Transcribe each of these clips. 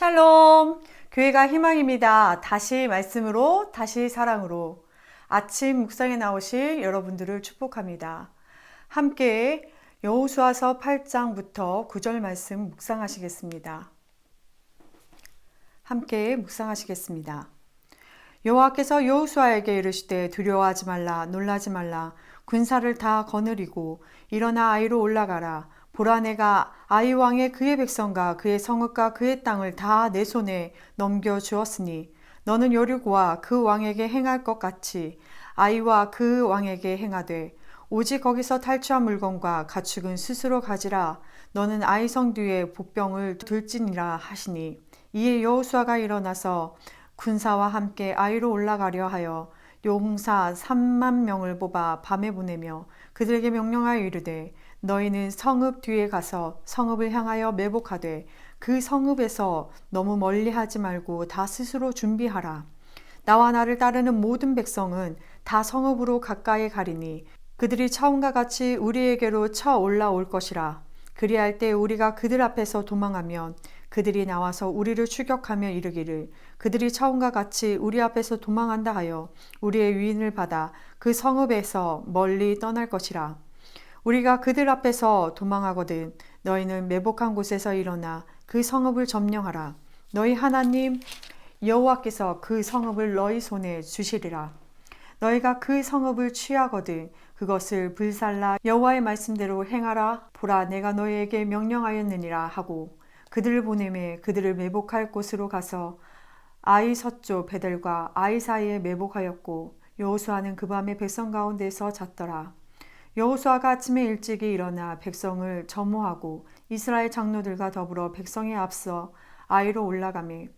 샬롬! 교회가 희망입니다. 다시 말씀으로, 다시 사랑으로. 아침 묵상에 나오실 여러분들을 축복합니다. 함께 여호수아서 8장부터 9절 말씀 묵상하시겠습니다. 함께 묵상하시겠습니다. 여호와께서 여호수아에게 이르시되 두려워하지 말라 놀라지 말라 군사를 다 거느리고 일어나 아이로 올라가라 보라 내가 아이 왕의 그의 백성과 그의 성읍과 그의 땅을 다 내 손에 넘겨 주었으니 너는 여리고와 그 왕에게 행할 것 같이 아이와 그 왕에게 행하되 오직 거기서 탈취한 물건과 가축은 스스로 가지라. 너는 아이 성 뒤에 복병을 들지니라 하시니 이에 여호수아가 일어나서 군사와 함께 아이로 올라가려 하여 용사 3만 명을 뽑아 밤에 보내며 그들에게 명령하여 이르되 너희는 성읍 뒤에 가서 성읍을 향하여 매복하되 그 성읍에서 너무 멀리 하지 말고 다 스스로 준비하라. 나와 나를 따르는 모든 백성은 다 성읍으로 가까이 가리니 그들이 처음과 같이 우리에게로 쳐 올라올 것이라. 그리할 때 우리가 그들 앞에서 도망하면 그들이 나와서 우리를 추격하며 이르기를 그들이 처음과 같이 우리 앞에서 도망한다 하여 우리의 위인을 받아 그 성읍에서 멀리 떠날 것이라. 우리가 그들 앞에서 도망하거든 너희는 매복한 곳에서 일어나 그 성읍을 점령하라. 너희 하나님 여호와께서 그 성읍을 너희 손에 주시리라. 너희가 그 성읍을 취하거든 그것을 불살라 여호와의 말씀대로 행하라. 보라 내가 너희에게 명령하였느니라 하고 그들을 보내매 그들을 매복할 곳으로 가서 아이 서쪽 베델과 아이 사이에 매복하였고 여호수아는 그 밤에 백성 가운데서 잤더라. 여호수아가 아침에 일찍이 일어나 백성을 점호하고 이스라엘 장로들과 더불어 백성에 앞서 아이로 올라가매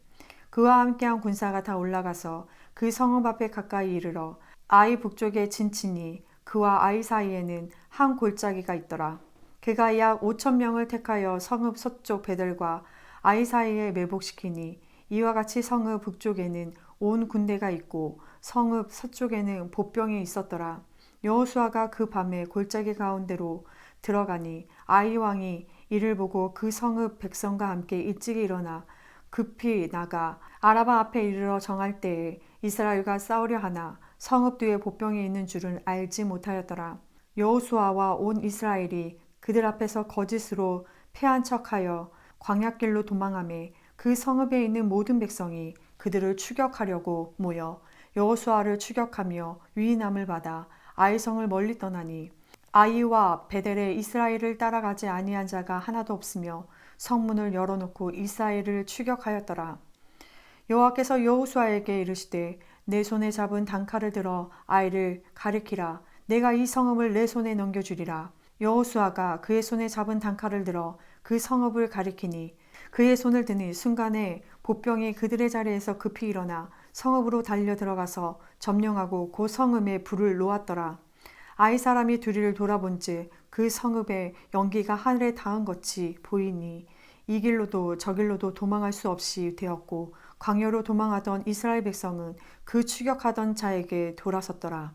그와 함께한 군사가 다 올라가서 그 성읍 앞에 가까이 이르러 아이 북쪽에 진친이 그와 아이 사이에는 한 골짜기가 있더라. 그가 약 5천 명을 택하여 성읍 서쪽 베델과 아이 사이에 매복시키니 이와 같이 성읍 북쪽에는 온 군대가 있고 성읍 서쪽에는 보병이 있었더라. 여호수아가 그 밤에 골짜기 가운데로 들어가니 아이 왕이 이를 보고 그 성읍 백성과 함께 일찍 일어나 급히 나가 아라바 앞에 이르러 정할 때에 이스라엘과 싸우려 하나 성읍 뒤에 보병이 있는 줄은 알지 못하였더라. 여호수아와 온 이스라엘이 그들 앞에서 거짓으로 패한 척하여 광야길로 도망하매 그 성읍에 있는 모든 백성이 그들을 추격하려고 모여 여호수아를 추격하며 위인함을 받아 아이성을 멀리 떠나니 아이와 베델에 이스라엘을 따라가지 아니한 자가 하나도 없으며 성문을 열어놓고 이스라엘을 추격하였더라. 여호와께서 여호수아에게 이르시되 내 손에 잡은 단칼을 들어 아이를 가리키라. 내가 이 성읍을 내 손에 넘겨주리라. 여호수아가 그의 손에 잡은 단칼을 들어 그 성읍을 가리키니 그의 손을 드니 순간에 보병이 그들의 자리에서 급히 일어나 성읍으로 달려 들어가서 점령하고 그 성읍에 불을 놓았더라. 아이 사람이 두리를 돌아본즉 그 성읍에 연기가 하늘에 닿은 것이 보이니 이 길로도 저 길로도 도망할 수 없이 되었고 광야로 도망하던 이스라엘 백성은 그 추격하던 자에게 돌아섰더라.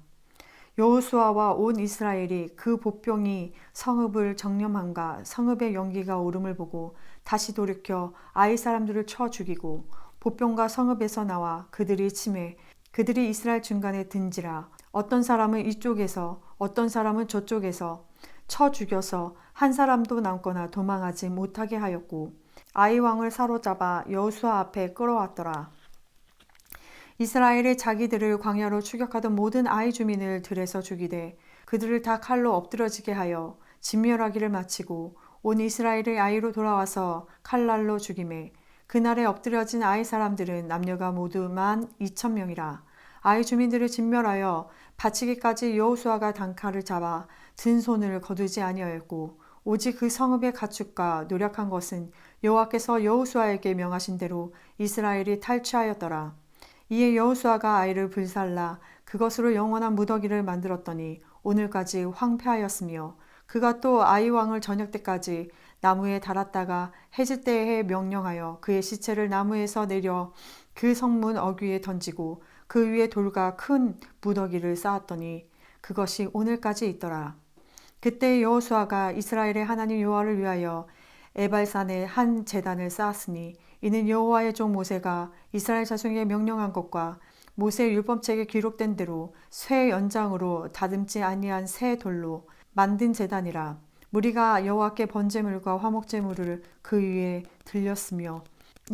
여호수아와 온 이스라엘이 그 보병이 성읍을 정념한가 성읍의 연기가 오름을 보고 다시 돌이켜 아이 사람들을 쳐 죽이고 보병과 성읍에서 나와 그들이 침해 그들이 이스라엘 중간에 든지라 어떤 사람은 이쪽에서 어떤 사람은 저쪽에서 쳐 죽여서 한 사람도 남거나 도망하지 못하게 하였고 아이 왕을 사로잡아 여호수아 앞에 끌어왔더라. 이스라엘이 자기들을 광야로 추격하던 모든 아이 주민을 들에서 죽이되 그들을 다 칼로 엎드러지게 하여 진멸하기를 마치고 온 이스라엘의 아이로 돌아와서 칼날로 죽임에 그날에 엎드려진 아이 사람들은 남녀가 모두 만 이천 명이라 아이 주민들을 진멸하여 바치기까지 여호수아가 단칼을 잡아 든 손을 거두지 아니하였고 오직 그 성읍의 가축과 노력한 것은 여호와께서 여호수아에게 명하신 대로 이스라엘이 탈취하였더라. 이에 여호수아가 아이를 불살라 그것으로 영원한 무더기를 만들었더니 오늘까지 황폐하였으며 그가 또 아이 왕을 저녁 때까지 나무에 달았다가 해질 때에 명령하여 그의 시체를 나무에서 내려 그 성문 어귀에 던지고 그 위에 돌과 큰 무더기를 쌓았더니 그것이 오늘까지 있더라. 그때 여호수아가 이스라엘의 하나님 여호와를 위하여 에발산에 한 제단을 쌓았으니 이는 여호와의 종 모세가 이스라엘 자손에게 명령한 것과 모세의 율법책에 기록된 대로 쇠 연장으로 다듬지 아니한 새 돌로 만든 제단이라 무리가 여호와께 번제물과 화목제물을 그 위에 들렸으며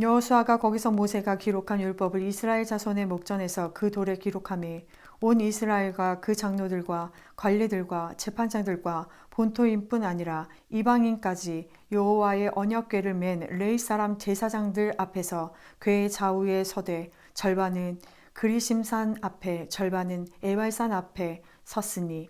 여호수아가 거기서 모세가 기록한 율법을 이스라엘 자손의 목전에서 그 돌에 기록함에 온 이스라엘과 그 장로들과 관리들과 재판장들과 본토인뿐 아니라 이방인까지 여호와의 언약궤를 맨 레이 사람 제사장들 앞에서 궤의 좌우에 서되 절반은 그리심산 앞에 절반은 에발산 앞에 섰으니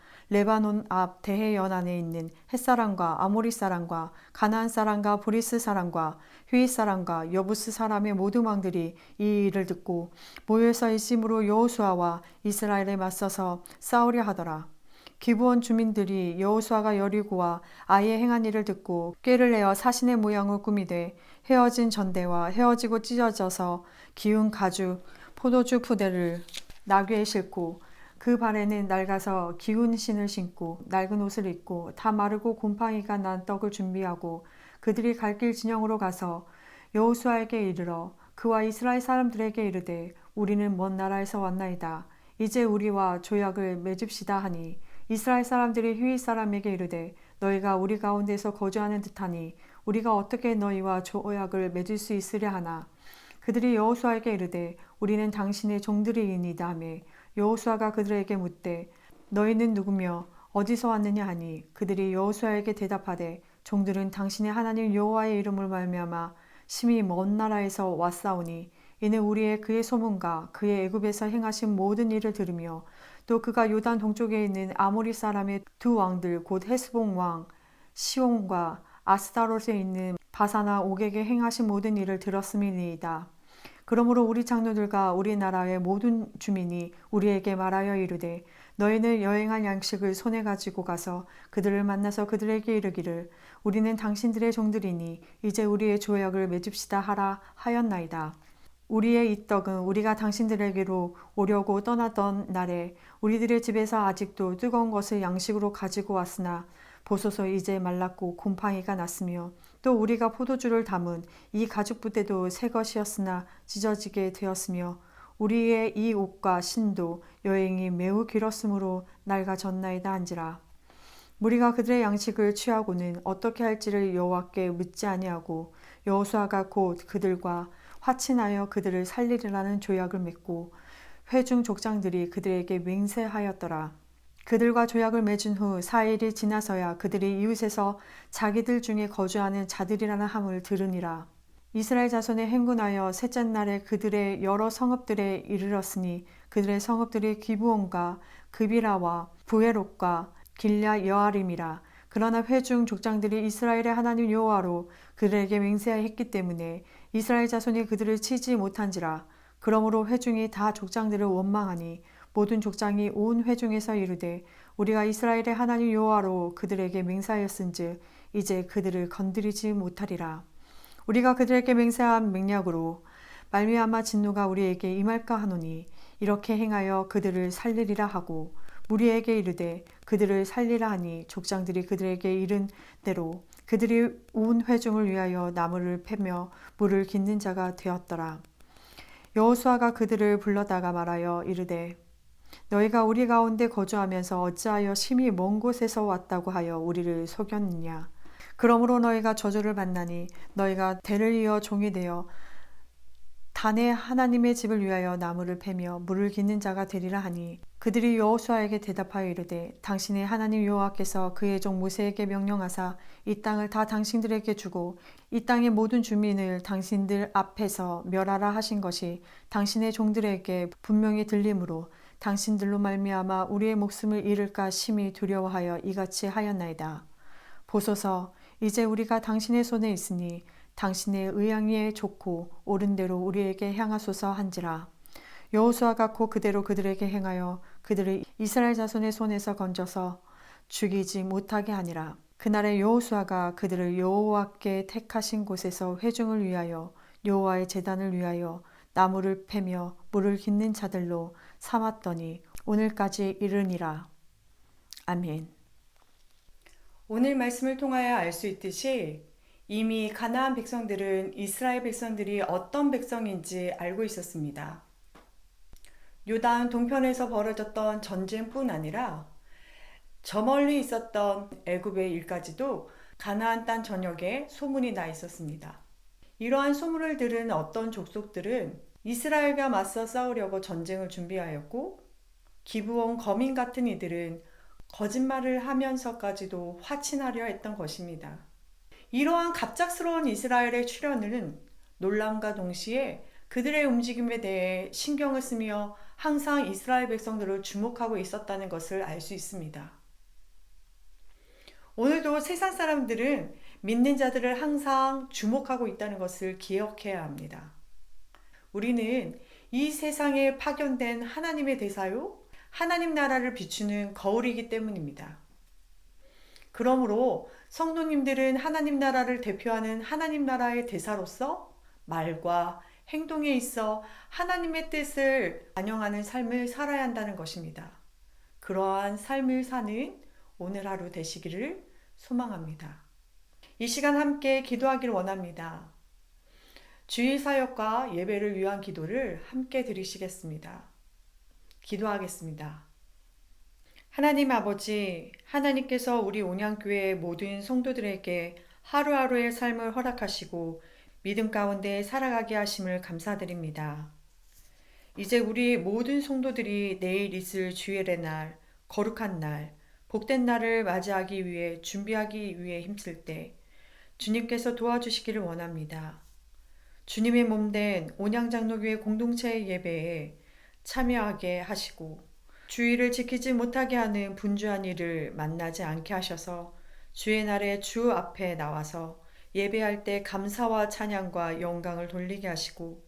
레바논 앞 대해 연안에 있는 햇사람과 아모리 사람과 가나안 사람과 브리스 사람과 휘잇 사람과 여부스 사람의 모든 왕들이 이 일을 듣고 모여서 일심으로 여호수아와 이스라엘에 맞서서 싸우려 하더라. 기부원 주민들이 여호수아가 여리고와 아이의 행한 일을 듣고 꾀를 내어 사신의 모양을 꾸미되 헤어진 전대와 헤어지고 찢어져서 기운 가죽 포도주 푸대를 나귀에 싣고 그 발에는 낡아서 기운 신을 신고 낡은 옷을 입고 다 마르고 곰팡이가 난 떡을 준비하고 그들이 갈 길 진영으로 가서 여호수아에게 이르러 그와 이스라엘 사람들에게 이르되 우리는 먼 나라에서 왔나이다. 이제 우리와 조약을 맺읍시다 하니 이스라엘 사람들이 휘잇 사람에게 이르되 너희가 우리 가운데서 거주하는 듯하니 우리가 어떻게 너희와 조약을 맺을 수 있으랴 하나. 그들이 여호수아에게 이르되 우리는 당신의 종들이이니다 하며 여호수아가 그들에게 묻되 너희는 누구며 어디서 왔느냐 하니 그들이 여호수아에게 대답하되 종들은 당신의 하나님 여호와의 이름을 말미암아 심히 먼 나라에서 왔사오니 이는 우리의 그의 소문과 그의 애굽에서 행하신 모든 일을 들으며 또 그가 요단 동쪽에 있는 아모리 사람의 두 왕들 곧 헤스봉 왕 시온과 아스타롯에 있는 바사나 옥에게 행하신 모든 일을 들었음이니이다. 그러므로 우리 장로들과 우리나라의 모든 주민이 우리에게 말하여 이르되 너희는 여행한 양식을 손에 가지고 가서 그들을 만나서 그들에게 이르기를 우리는 당신들의 종들이니 이제 우리의 조약을 맺읍시다 하라 하였나이다. 우리의 이 떡은 우리가 당신들에게로 오려고 떠나던 날에 우리들의 집에서 아직도 뜨거운 것을 양식으로 가지고 왔으나 보소서 이제 말랐고 곰팡이가 났으며 또 우리가 포도주를 담은 이 가죽 부대도 새 것이었으나 찢어지게 되었으며 우리의 이 옷과 신도 여행이 매우 길었으므로 낡아졌나이다 한지라 우리가 그들의 양식을 취하고는 어떻게 할지를 여호와께 묻지 아니하고 여호수아가 곧 그들과 화친하여 그들을 살리리라는 조약을 맺고 회중 족장들이 그들에게 맹세하였더라. 그들과 조약을 맺은 후 4일이 지나서야 그들이 이웃에서 자기들 중에 거주하는 자들이라는 함을 들으니라. 이스라엘 자손의 행군하여 셋째 날에 그들의 여러 성읍들에 이르렀으니 그들의 성읍들이 기부온과 그비라와 부에롯과 길랴 여아림이라. 그러나 회중 족장들이 이스라엘의 하나님 여호와로 그들에게 맹세하였기 때문에 이스라엘 자손이 그들을 치지 못한지라. 그러므로 회중이 다 족장들을 원망하니 모든 족장이 온 회중에서 이르되 우리가 이스라엘의 하나님 여호와로 그들에게 맹세하였은즉 이제 그들을 건드리지 못하리라. 우리가 그들에게 맹세한 맹약으로 말미암아 진노가 우리에게 임할까 하노니 이렇게 행하여 그들을 살리리라 하고 무리에게 이르되 그들을 살리라 하니 족장들이 그들에게 이른 대로 그들이 온 회중을 위하여 나무를 패며 물을 깃는 자가 되었더라. 여호수아가 그들을 불러다가 말하여 이르되 너희가 우리 가운데 거주하면서 어찌하여 심히 먼 곳에서 왔다고 하여 우리를 속였느냐? 그러므로 너희가 저주를 받나니 너희가 대를 이어 종이 되어 단의 하나님의 집을 위하여 나무를 패며 물을 깃는 자가 되리라 하니 그들이 여호수아에게 대답하여 이르되 당신의 하나님 여호와께서 그의 종 모세에게 명령하사 이 땅을 다 당신들에게 주고 이 땅의 모든 주민을 당신들 앞에서 멸하라 하신 것이 당신의 종들에게 분명히 들림으로 당신들로 말미암아 우리의 목숨을 잃을까 심히 두려워하여 이같이 하였나이다. 보소서 이제 우리가 당신의 손에 있으니 당신의 의향에 좋고 옳은 대로 우리에게 향하소서 한지라 여호수아가 곧 그대로 그들에게 행하여 그들을 이스라엘 자손의 손에서 건져서 죽이지 못하게 하니라 그날에 여호수아가 그들을 여호와께 택하신 곳에서 회중을 위하여 여호와의 제단을 위하여 나무를 패며 물을 깃는 자들로 삼았더니 오늘까지 이르니라 아멘. 오늘 말씀을 통하여 알 수 있듯이 이미 가나안 백성들은 이스라엘 백성들이 어떤 백성인지 알고 있었습니다. 요단 동편에서 벌어졌던 전쟁뿐 아니라 저 멀리 있었던 애굽의 일까지도 가나안 땅 전역에 소문이 나 있었습니다. 이러한 소문을 들은 어떤 족속들은 이스라엘과 맞서 싸우려고 전쟁을 준비하였고 기부온 거민 같은 이들은 거짓말을 하면서까지도 화친하려 했던 것입니다. 이러한 갑작스러운 이스라엘의 출현은 놀람과 동시에 그들의 움직임에 대해 신경을 쓰며 항상 이스라엘 백성들을 주목하고 있었다는 것을 알 수 있습니다. 오늘도 세상 사람들은 믿는 자들을 항상 주목하고 있다는 것을 기억해야 합니다. 우리는 이 세상에 파견된 하나님의 대사요, 하나님 나라를 비추는 거울이기 때문입니다. 그러므로 성도님들은 하나님 나라를 대표하는 하나님 나라의 대사로서 말과 행동에 있어 하나님의 뜻을 반영하는 삶을 살아야 한다는 것입니다. 그러한 삶을 사는 오늘 하루 되시기를 소망합니다. 이 시간 함께 기도하기를 원합니다. 주일 사역과 예배를 위한 기도를 함께 드리시겠습니다. 기도하겠습니다. 하나님 아버지, 하나님께서 우리 온양교회 모든 성도들에게 하루하루의 삶을 허락하시고 믿음 가운데 살아가게 하심을 감사드립니다. 이제 우리 모든 성도들이 내일 있을 주일의 날, 거룩한 날, 복된 날을 맞이하기 위해 준비하기 위해 힘쓸 때 주님께서 도와주시기를 원합니다. 주님의 몸된 온양장로교회 공동체 예배에 참여하게 하시고 주의를 지키지 못하게 하는 분주한 일을 만나지 않게 하셔서 주의 날에 주 앞에 나와서 예배할 때 감사와 찬양과 영광을 돌리게 하시고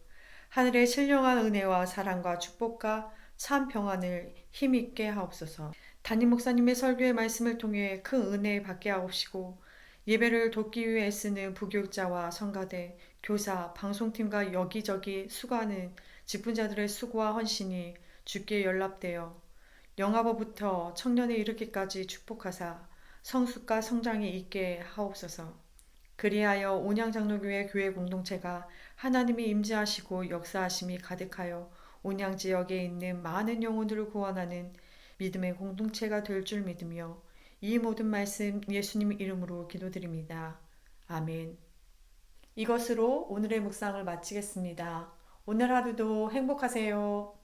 하늘의 신령한 은혜와 사랑과 축복과 참 평안을 힘있게 하옵소서. 담임 목사님의 설교의 말씀을 통해 큰 은혜 받게 하옵시고 예배를 돕기 위해 쓰는 부교육자와 성가대, 교사, 방송팀과 여기저기 수고하는 직분자들의 수고와 헌신이 주께 연락되어 영아버부터 청년에 이르기까지 축복하사 성숙과 성장이 있게 하옵소서. 그리하여 온양장로교회 교회 공동체가 하나님이 임재하시고 역사하심이 가득하여 온양 지역에 있는 많은 영혼들을 구원하는 믿음의 공동체가 될 줄 믿으며 이 모든 말씀 예수님 이름으로 기도드립니다. 아멘. 이것으로 오늘의 묵상을 마치겠습니다. 오늘 하루도 행복하세요.